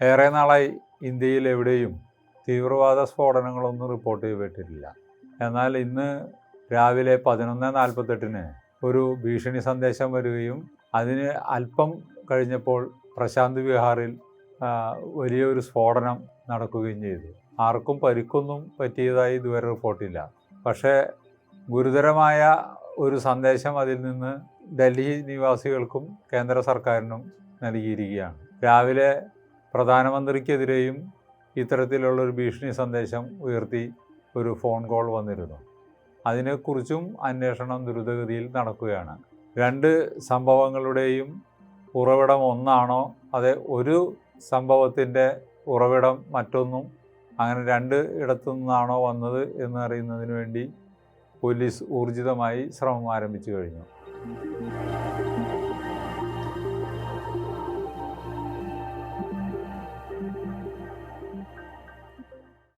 ഏറെ നാളായി ഇന്ത്യയിൽ എവിടെയും തീവ്രവാദ സ്ഫോടനങ്ങളൊന്നും റിപ്പോർട്ട് ചെയ്യപ്പെട്ടിട്ടില്ല എന്നാൽ ഇന്ന് രാവിലെ പതിനൊന്ന് നാൽപ്പത്തെട്ടിന് ഒരു ഭീഷണി സന്ദേശം വരികയും അതിന് അല്പം കഴിഞ്ഞപ്പോൾ പ്രശാന്ത് വിഹാറിൽ വലിയൊരു സ്ഫോടനം നടക്കുകയും ചെയ്തു. ആർക്കും പരിക്കൊന്നും പറ്റിയതായി ഇതുവരെ റിപ്പോർട്ടില്ല പക്ഷേ ഗുരുതരമായ ഒരു സന്ദേശം അതിൽ നിന്ന് ഡൽഹി നിവാസികൾക്കും കേന്ദ്ര സർക്കാരിനും നൽകിയിരിക്കുകയാണ്. രാവിലെ പ്രധാനമന്ത്രിക്കെതിരെയും ഇത്തരത്തിലുള്ളൊരു ഭീഷണി സന്ദേശം ഉയർത്തി ഒരു ഫോൺ കോൾ വന്നിരുന്നു. അതിനെക്കുറിച്ചും അന്വേഷണം ദ്രുതഗതിയിൽ നടക്കുകയാണ്. രണ്ട് സംഭവങ്ങളുടെയും ഉറവിടം ഒന്നാണോ? അതെ ഒരു സംഭവത്തിന്റെ ഉറവിടം മറ്റൊന്നും അങ്ങനെ രണ്ട് ഇടത്തു നിന്നാണോ വന്നത് എന്ന് അറിയുന്നതിന് വേണ്ടി പോലീസ് ഊർജിതമായി ശ്രമം ആരംഭിച്ചു കഴിഞ്ഞു.